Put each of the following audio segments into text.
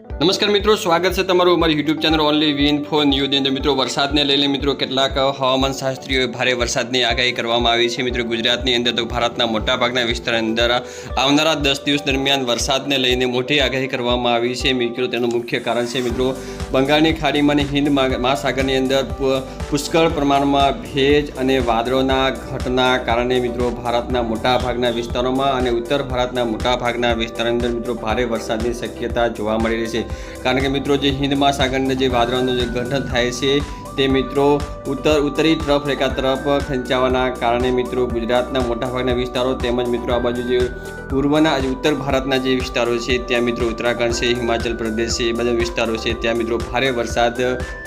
નમસ્કાર મિત્રો, સ્વાગત છે તમારું અમારી YouTube channel only win four ન્યૂઝની અંદર મિત્રો, વરસાદને લઈને મિત્રો, કેટલાક હવામાન શાસ્ત્રીઓએ ભારે વરસાદની આગાહી કરવામાં આવી છે. મિત્રો, ગુજરાતની અંદર તો ભારતના મોટાભાગના વિસ્તારની અંદર આવનારા દસ દિવસ દરમિયાન વરસાદને લઈને મોટી આગાહી કરવામાં આવી છે. મિત્રો, તેનું મુખ્ય કારણ છે, મિત્રો, બંગાળની ખાડીમાં અને હિન્દ મહાસાગરની અંદર પુષ્કળ પ્રમાણમાં ભેજ અને વાદળોના ઘટના કારણે મિત્રો, ભારતના મોટાભાગના વિસ્તારોમાં અને ઉત્તર ભારતના મોટાભાગના વિસ્તારની અંદર મિત્રો, ભારે વરસાદની શક્યતા જોવા મળી રહી છે. કારણ કે મિત્રો જે હિન્દ મહાસાગરને જે વાદળોનું જે ગઠન થાય છે તે મિત્રો ઉત્તર ઉત્તરી તરફ રેખા તરફ ખેંચાવાના કારણે મિત્રો ગુજરાતના મોટાભાગના વિસ્તારો તેમજ મિત્રો આ બાજુ જે પૂર્વના ઉત્તર ભારતના જે વિસ્તારો છે, ત્યાં મિત્રો ઉત્તરાખંડ છે, હિમાચલ પ્રદેશ છે, એ બધા વિસ્તારો છે, ત્યાં મિત્રો ભારે વરસાદ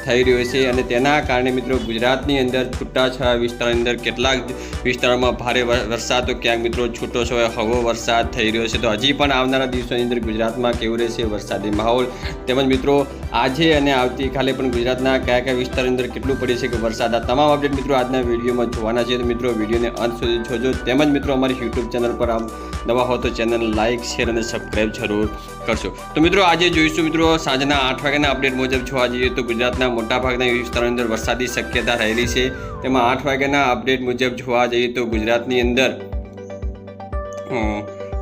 થઈ રહ્યો છે અને તેના કારણે મિત્રો ગુજરાતની અંદર છૂટાછવાયા વિસ્તારોની અંદર કેટલાક વિસ્તારોમાં ભારે વર- વરસાદ તો ક્યાંક મિત્રો છૂટો છવાયો હળવો વરસાદ થઈ રહ્યો છે. તો હજી પણ આવનારા દિવસોની અંદર ગુજરાતમાં કેવું રહેશે વરસાદી માહોલ? તેમજ મિત્રો આજે અને આવતીકાલે પણ ગુજરાતના કયા કયા વિસ્તારની અંદર કેટલું પડે છે કે વરસાદ. આ તમામ અપડેટ મિત્રો આજના વિડીયોમાં જોવાના છે. તો મિત્રો વિડીયોને અંત સુધી જોજો. તેમજ મિત્રો અમારી યુટ્યુબ ચેનલ પર આમ નવા હો તો ચેનલ લાઇક શેર અને સબસ્ક્રાઈબ જરૂર કરશો તો મિત્રો આજે જોઈશું મિત્રો સાંજના આઠ વાગ્યાના અપડેટ મુજબ જોવા જઈએ તો ગુજરાતના મોટાભાગના વિસ્તારોની અંદર વરસાદી શક્યતા રહેલી છે. તેમાં આઠ વાગ્યાના અપડેટ મુજબ જોવા જઈએ તો ગુજરાતની અંદર અ,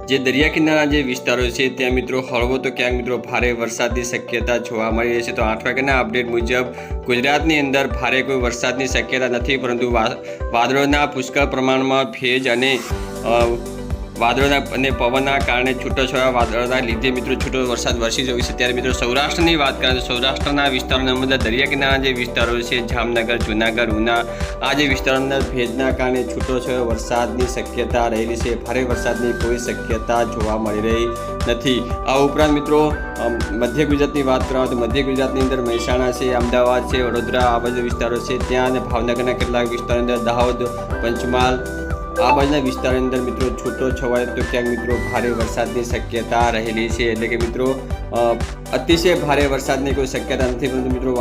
જે દરિયા કિનારાના જે વિસ્તારો છે, ત્યાં મિત્રો હળવો તો ક્યાંક મિત્રો ભારે વરસાદની શક્યતા જોવા મળી રહી છે. તો આઠ વાગ્યાના અપડેટ મુજબ ગુજરાતની અંદર ભારે કોઈ વરસાદની શક્યતા નથી, પરંતુ વાદળોના પુષ્કળ પ્રમાણમાં ભેજ અને વાદળોના અને પવનના કારણે છૂટોછવાયા વાદળોના લીધે મિત્રો છૂટો વરસાદ વરસી રહ્યો છે. ત્યારે મિત્રો સૌરાષ્ટ્રની વાત કરીએ તો સૌરાષ્ટ્રના વિસ્તારોના અંદર દરિયા કિનારા જે વિસ્તારો છે, જામનગર, જુનાગઢ, ઉના, આ જે વિસ્તારોના ભેજના કારણે છૂટોછવાયો વરસાદની શક્યતા રહેલી છે. ભારે વરસાદની કોઈ શક્યતા જોવા મળી રહી નથી. આ ઉપરાંત મિત્રો મધ્ય ગુજરાતની વાત કરવામાં તો મધ્ય ગુજરાતની અંદર મહેસાણા છે, અમદાવાદ છે, વડોદરા, આ બધા વિસ્તારો છે. ત્યાં અને ભાવનગરના કેટલાક વિસ્તારોની અંદર દાહોદ, પંચમહાલ આ બાજુના વિસ્તારની અંદર મિત્રો છૂટો છવાય તો ક્યાંક મિત્રો ભારે વરસાદની શક્યતા રહેલી છે. એટલે કે મિત્રો અતિશય ભારે વરસાદની કોઈ શક્યતા નથી, પરંતુ મિત્રો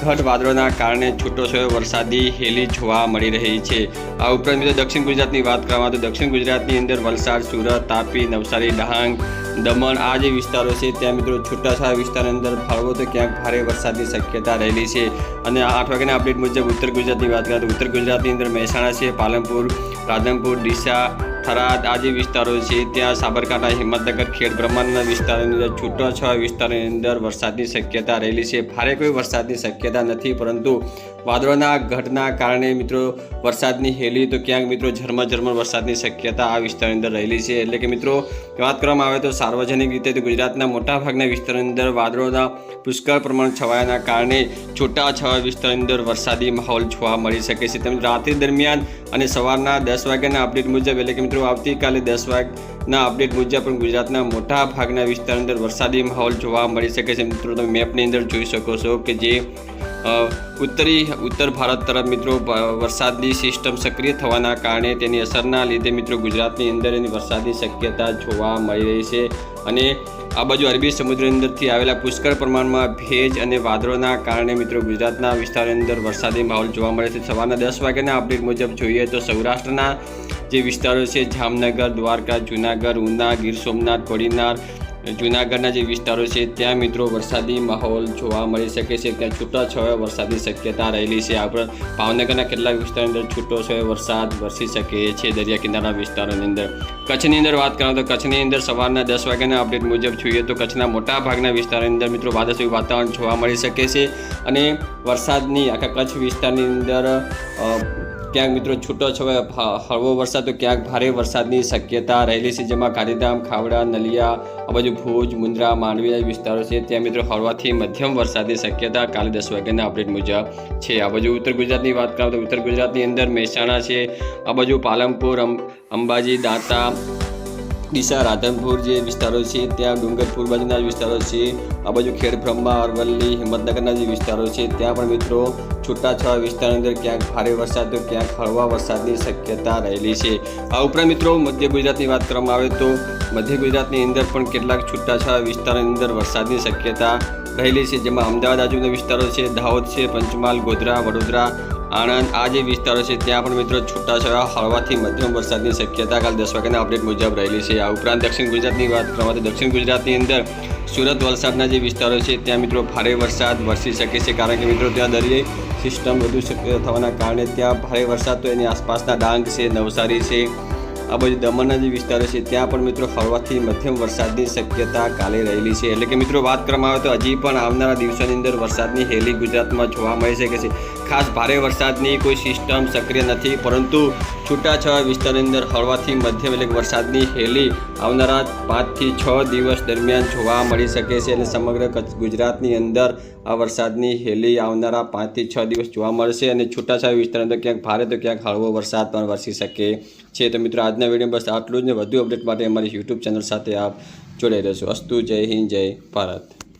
ઘટ વાદળોના કારણે છૂટો છવાયો વરસાદી હેલી જોવા મળી રહી છે. આ ઉપરાંત મિત્રો દક્ષિણ ગુજરાતની વાત કરવામાં તો દક્ષિણ ગુજરાતની અંદર વલસાડ, સુરત, તાપી, નવસારી, ડાંગ દમણ આ જે વિસ્તારો છે, ત્યાં મિત્રો છૂટાછવાયા વિસ્તારની અંદર ફાળવો તો ક્યાંક ભારે વરસાદની શક્યતા રહેલી છે. અને આઠ વાગ્યાના અપડેટ મુજબ ઉત્તર ગુજરાતની વાત કરીએ તો ઉત્તર ગુજરાતની અંદર મહેસાણા છે, પાલનપુર, રાધનપુર, ડીસા થરાદ, આ વિસ્તારો છે, ત્યાં સાબરકાંઠા, હિંમતનગર, ખેડ બ્રહ્માંડના વિસ્તારની અંદર છૂટાછવાયા વિસ્તારની અંદર વરસાદની શક્યતા રહેલી છે. ભારે કોઈ વરસાદની શક્યતા નથી, પરંતુ વાદળોના ઘટના કારણે મિત્રો વરસાદની હેલી તો ક્યાંક મિત્રો ઝરમર વરસાદની શક્યતા આ વિસ્તારની અંદર રહેલી છે. એટલે કે મિત્રો વાત કરવામાં આવે તો સાર્વજનિક રીતે ગુજરાતના મોટાભાગના વિસ્તારની અંદર વાદળોના પુષ્કળ પ્રમાણ છવાયાના કારણે છૂટાછવાયા વિસ્તારની અંદર વરસાદી માહોલ જોવા મળી શકે છે. તેમજ રાત્રિ દરમિયાન અને સવારના દસ વાગ્યાના અપડેટ મુજબ એટલે કે મિત્રો આવતીકાલે દસ વાગના અપડેટ મુજબ પણ ગુજરાતના મોટા ભાગના વિસ્તારની અંદર વરસાદી માહોલ જોવા મળી શકે છે. મિત્રો, તમે મેપની અંદર જોઈ શકો છો કે જે ઉત્તરી, ઉત્તર ભારત તરફ મિત્રો વરસાદની સિસ્ટમ સક્રિય થવાના કારણે તેની અસરના લીધે મિત્રો ગુજરાતની અંદર એની વરસાદની શક્યતા જોવા મળી રહી છે. અને આ બાજુ અરબી સમુદ્રની અંદરથી આવેલા પુષ્કળ પ્રમાણમાં ભેજ અને વાદળોના કારણે મિત્રો ગુજરાતના વિસ્તારની અંદર વરસાદી માહોલ જોવા મળે છે. સવારના દસ વાગ્યાના અપડેટ મુજબ જોઈએ તો સૌરાષ્ટ્રના જે વિસ્તારો છે, જામનગર, દ્વારકા, જુનાગઢ, ઉના, ગીર સોમનાથ કોડીનાર જુનાગઢના જે વિસ્તારો છે, ત્યાં મિત્રો વરસાદી માહોલ જોવા મળી શકે છે. ત્યાં છૂટાછવાયા વરસાદની શક્યતા રહેલી છે. આ ઉપરાંત ભાવનગરના કેટલાક વિસ્તારોની અંદર છૂટોછવાયો વરસાદ વરસી શકે છે દરિયા કિનારા વિસ્તારોની અંદર. કચ્છની અંદર વાત કરું તો કચ્છની અંદર સવારના દસ વાગ્યાના અપડેટ મુજબ જોઈએ તો કચ્છના મોટા ભાગના વિસ્તારોની અંદર મિત્રો વાદળછાયું વાતાવરણ જોવા મળી શકે છે. અને વરસાદની આખા કચ્છ વિસ્તારની અંદર ક્યાંક મિત્રો છૂટો છવાયો હળવો વરસાદ, તો ક્યાંક ભારે વરસાદની શક્યતા રહેલી છે, જેમાં ગાંધીધામ, ખાવડા, નલિયા, આ બાજુ ભુજ, મુન્દ્રા, માંડવી વિસ્તારો છે, ત્યાં મિત્રો હળવાથી મધ્યમ વરસાદની શક્યતા કાલે દસ વાગ્યાના અપડેટ મુજબ છે. આ બાજુ ઉત્તર ગુજરાતની વાત કરું તો ઉત્તર ગુજરાતની અંદર મહેસાણા છે, આ બાજુ પાલનપુર અંબાજી, દાંતા ડીસા, રાધનપુર જે વિસ્તારો છે, ત્યાં ડુંગરપુર બાજુના વિસ્તારો છે. આ બાજુ ખેડ બ્રહ્મા અરવલ્લી, હિંમતનગરના જે વિસ્તારો છે, ત્યાં પણ મિત્રો છૂટાછવાયા વિસ્તારની અંદર ક્યાંક ભારે વરસાદ તો ક્યાંક હળવા વરસાદની શક્યતા રહેલી છે. આ ઉપરાંત મિત્રો મધ્ય ગુજરાતની વાત કરવામાં આવે તો મધ્ય ગુજરાતની અંદર પણ કેટલાક છૂટાછવાયા વિસ્તારોની અંદર વરસાદની શક્યતા રહેલી છે. જેમાં અમદાવાદ આજુબાજુના વિસ્તારો છે, દાહોદ છે, પંચમહાલ, ગોધરા, વડોદરા આણંદ આ જે વિસ્તારો છે, ત્યાં પણ મિત્રો છૂટાછવાયા હળવાથી મધ્યમ વરસાદની શક્યતા કાલ દસ વાગ્યાના અપડેટ મુજબ રહેલી છે. આ ઉપરાંત દક્ષિણ ગુજરાતની વાત કરવામાં તો દક્ષિણ ગુજરાતની અંદર સુરત વલસાડના જે વિસ્તારો છે, ત્યાં મિત્રો ભારે વરસાદ વરસી શકે છે, કારણ કે મિત્રો ત્યાં દરિયાઈ સિસ્ટમ વધુ સક્રિય થવાના કારણે ત્યાં ભારે વરસાદ તો એની આસપાસના ડાંગ છે, નવસારી છે, આ બાજુ દમણના જે વિસ્તારો છે, ત્યાં પણ મિત્રો હળવાથી મધ્યમ વરસાદની શક્યતા કાલે રહેલી છે. એટલે કે મિત્રો વાત કરવામાં આવે તો હજી પણ આવનારા દિવસોની અંદર વરસાદની હેલી ગુજરાતમાં જોવા મળી શકે છે. ખાસ ભારે વરસાદની કોઈ સિસ્ટમ સક્રિય નથી, પરંતુ છૂટાછવાયા વિસ્તારની અંદર હળવાથી મધ્યમ એટલે વરસાદની હેલી આવનારા પાંચથી છ દિવસ દરમિયાન જોવા મળી શકે છે અને સમગ્ર કચ્છ ગુજરાતની અંદર આ વરસાદની હેલી આવનારા પાંચથી છ દિવસ જોવા મળશે અને છૂટાછવાયા વિસ્તારની અંદર ક્યાંક ભારે તો ક્યાંક હળવો વરસાદ પણ વરસી શકે છે. તો મિત્રો, આજના વીડિયો બસ આટલું જ ને વધુ અપડેટ માટે અમારી યુટ્યુબ ચેનલ સાથે આપ જોડાઈ રહેશો. અસ્તુ, જય હિન્દ, જય ભારત.